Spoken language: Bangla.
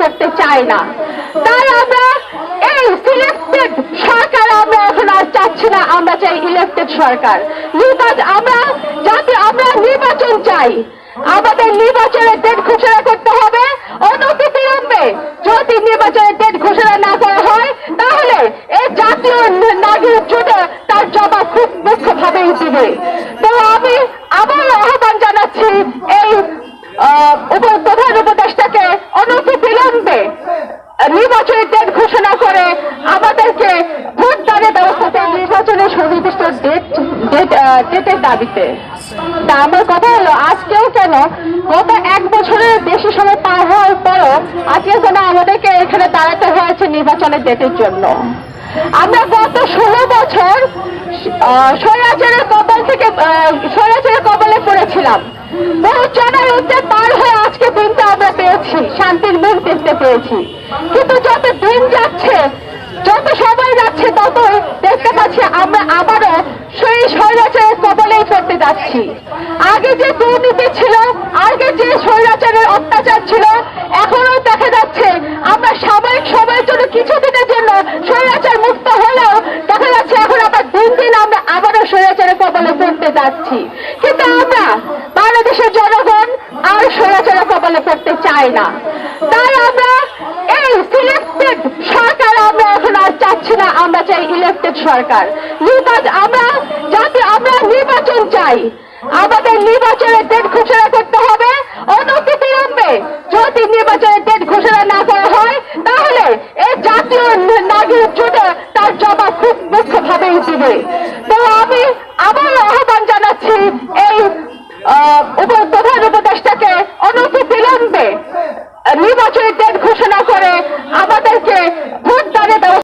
করতে চাই না। তাই আমরা এই সিলেক্টেড সরকার আমরা এখন আর চাচ্ছি না, আমরা চাই ইলেক্টেড সরকার। আমরা যাতে আমরা নির্বাচন চাই, আমাদের নির্বাচনের ডেট ঘোষণা করতে হবে। অনতি যদি নির্বাচনের ডেট ঘোষণা না করা হয়, তাহলে এই জাতীয় নাগরিক জোটে তার জবাব খুব মুখ্যভাবেই দিবে। তো আমি আবার আহ্বান জানাচ্ছি এই নির্বাচনের ডেট ঘোষণা করে আমাদেরকে ভোটদানের ব্যবস্থাতে নির্বাচনের সুনির্দিষ্ট ডেট ডেট ডেটের দাবিতে। তা আমার কথা হলো, আজকেও কেন? গত এক বছরের বেশি সময় পার হওয়ার পরও আজকে যেন আমাদেরকে এখানে দাঁড়াতে হয়েছে নির্বাচনের ডেটের জন্য। আমরা গত ষোলো বছর স্বৈরাচারের কবল থেকে স্বৈরাচারের কবলে পড়েছিলাম। বহু জনের উদ্যোগ পার হয়ে আজকে দিনটা আমরা পেয়েছি, শান্তির মুখ দেখতে পেয়েছি কিন্তু যত দিন যাচ্ছে যত সময় যাচ্ছে তত দেখতে পাচ্ছি আমরা আবারও সেই স্বৈরাচারের কবলেই পড়তে যাচ্ছি। আগে যে দুর্নীতি ছিল, আগে যে স্বৈরাচারের অত্যাচার ছিল এখনও দেখা যাচ্ছে আমরা সাময়িক সময়ের জন্য কিছুদিনের জন্য স্বৈরাচার মুক্ত হলেও দেখা যাচ্ছে এখন আবার দিন দিন আমরা আবারও স্বৈরাচারের কবলে পড়তে যাচ্ছি। কিন্তু আমরা বাংলাদেশের জনগণ আর স্বৈরাচারের কবলে পড়তে চাই না। তাই আমরা এই সিলেক্টেড সরকার আমরা এখন আর চাচ্ছি না আমরা চাই ইলেক্টেড সরকার। আমরা যাতে আমরা নির্বাচন চাই।